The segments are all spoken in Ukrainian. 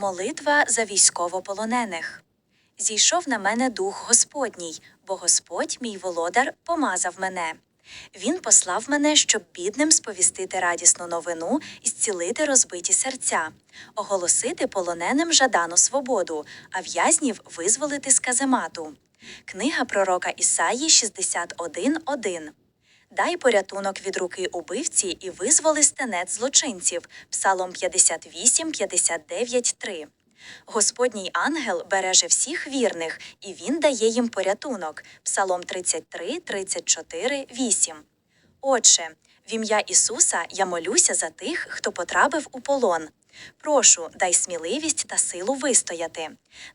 Молитва за військовополонених. Зійшов на мене дух Господній, бо Господь, мій володар, помазав мене. Він послав мене, щоб бідним сповістити радісну новину і зцілити розбиті серця, оголосити полоненим жадану свободу, а в'язнів визволити з каземату. Книга пророка Ісаї 61.1 Дай порятунок від руки убивці і визволи стенець злочинців. Псалом 58, 59, 3. Господній ангел береже всіх вірних, і він дає їм порятунок. Псалом 33, 34, 8. Отже, в ім'я Ісуса я молюся за тих, хто потрапив у полон. Прошу, дай сміливість та силу вистояти.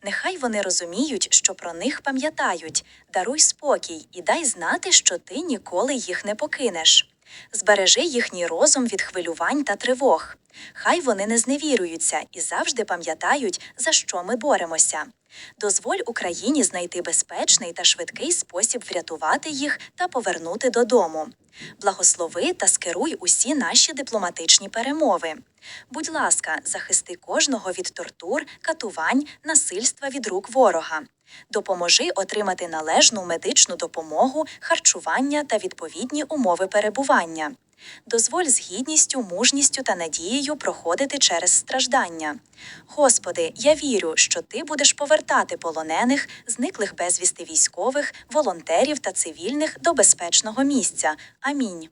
Нехай вони розуміють, що про них пам'ятають. Даруй спокій і дай знати, що ти ніколи їх не покинеш. Збережи їхній розум від хвилювань та тривог. Хай вони не зневіруються і завжди пам'ятають, за що ми боремося. Дозволь Україні знайти безпечний та швидкий спосіб врятувати їх та повернути додому. Благослови та скеруй усі наші дипломатичні перемови. Будь ласка, захисти кожного від тортур, катувань, насильства від рук ворога. Допоможи отримати належну медичну допомогу, харчування та відповідні умови перебування. Дозволь з гідністю, мужністю та надією проходити через страждання. Господи, я вірю, що Ти будеш повертати полонених, зниклих безвісти військових, волонтерів та цивільних до безпечного місця. Амінь.